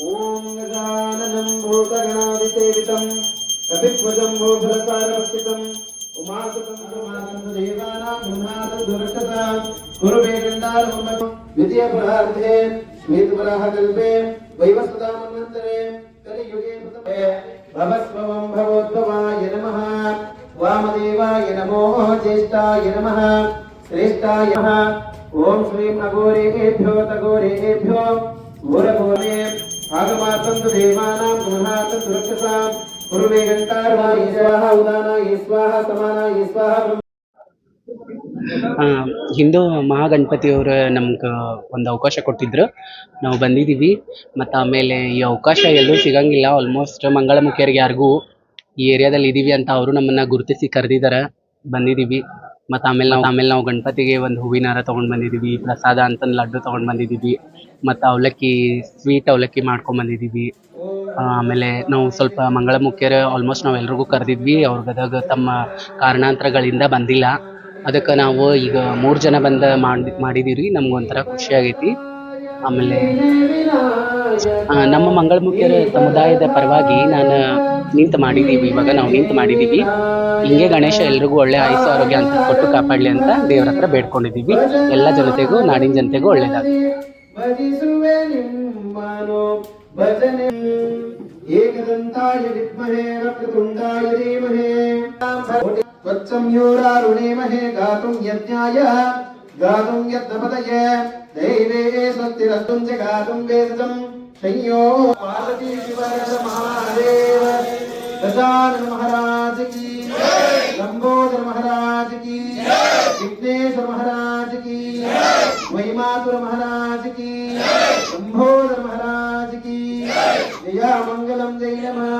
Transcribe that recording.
ॐ गजाननं भूतगणादिसेवितं कपिध्वजं भूधरतारक्षितम् द्वितीयपरार्थे श्वेतपराहकल्पे वैवस्वतामन्वन्तरे कलियुगे भवस्वं भवोद्भवाय नमः वामदेवाय नमो ज्येष्ठाय नमः श्रेष्ठाय नमः ॐ श्रीं अघोरेभ्यो तघोरेभ्यो घोरघोरे ಹಿಂದೂ ಮಹಾಗಣಪತಿಯವರು ನಮ್ಗೆ ಒಂದು ಅವಕಾಶ ಕೊಟ್ಟಿದ್ರು. ನಾವು ಬಂದಿದ್ದೀವಿ. ಮತ್ತು ಆಮೇಲೆ ಈ ಅವಕಾಶ ಎಲ್ಲೂ ಸಿಗಂಗಿಲ್ಲ. ಆಲ್ಮೋಸ್ಟ್ ಮಂಗಳಮುಖಿಯರಿಗೆ ಯಾರಿಗೂ ಈ ಏರಿಯಾದಲ್ಲಿ ಇದ್ದೀವಿ ಅಂತ ಅವರು ನಮ್ಮನ್ನು ಗುರುತಿಸಿ ಕರೆದಿದ್ದಾರೆ ಬಂದಿದ್ದೀವಿ. ಮತ್ತು ಆಮೇಲೆ ನಾವು ಆಮೇಲೆ ನಾವು ಗಣಪತಿಗೆ ಒಂದು ಹೂವಿನ ಹಾರ ತೊಗೊಂಡು ಬಂದಿದ್ದೀವಿ ಪ್ರಸಾದ ಅಂತಂದು ಲಡ್ಡು ತೊಗೊಂಡು ಬಂದಿದ್ದೀವಿ ಮತ್ತು ಅವಲಕ್ಕಿ ಸ್ವೀಟ್ ಅವಲಕ್ಕಿ ಮಾಡ್ಕೊಂಡು ಬಂದಿದೀವಿ. ಆಮೇಲೆ ನಾವು ಸ್ವಲ್ಪ ಮಂಗಳಮುಖಿಯರು ಆಲ್ಮೋಸ್ಟ್ ನಾವು ಎಲ್ರಿಗೂ ಕರೆದಿದ್ವಿ ಅವ್ರ ಗದಗ ತಮ್ಮ ಕಾರಣಾಂತರಗಳಿಂದ ಬಂದಿಲ್ಲ. ಅದಕ್ಕೆ ನಾವು ಈಗ ಮೂರು ಜನ ಬಂದ ಮಾಡಿ ಮಾಡಿದೀವಿ ನಮ್ಗೆ ಒಂಥರ ಖುಷಿ ಆಗೈತಿ. ಆಮೇಲೆ ಆ, ನಮ್ಮ ಮಂಗಳಮುಖಿಯರ ಸಮುದಾಯದ ಪರವಾಗಿ ನಾನು ನಿಂತು ಮಾಡಿದ್ದೀವಿ ಇವಾಗ ನಾವು ನಿಂತು ಮಾಡಿದ್ದೀವಿ ಹಿಂಗೆ ಗಣೇಶ ಎಲ್ರಿಗೂ ಒಳ್ಳೆ ಆಯುಸ್ಸು ಆರೋಗ್ಯ ಅಂತ ಕೊಟ್ಟು ಕಾಪಾಡಲಿ ಅಂತ ದೇವ್ರ ಹತ್ರ ಬೇಡ್ಕೊಂಡಿದ್ದೀವಿ ಎಲ್ಲ ಜನತೆಗೂ ನಾಡಿನ ಜನತೆಗೂ ಒಳ್ಳೇದಾಗಲಿ ಭಜಿಸುವೆ ನಿಮ್ಮನು ಭಜನೆ ಏಕದಂತಾಯ ವಿದ್ಮಹೇ ವಕ್ರತುಂಡಾಯ ಧೀಮಹಿ त्वत्संयोरारुणेमहे गातुं यज्ञाय గాతుం యద్రపదయే దైవే స్వస్తిరస్తుం చ గాతుం వేదం శయ్యో పార్వతీ శివరస మహాదేవ. గజానన మహారాజ్కి. లంబోదర మహారాజ్కి. విఘ్నేశ్వర మహారాజ్కి. వైమాతుర మహారాజ్కి. శంభోదర మహారాజ్కి. జయ మంగళం జయ నమః.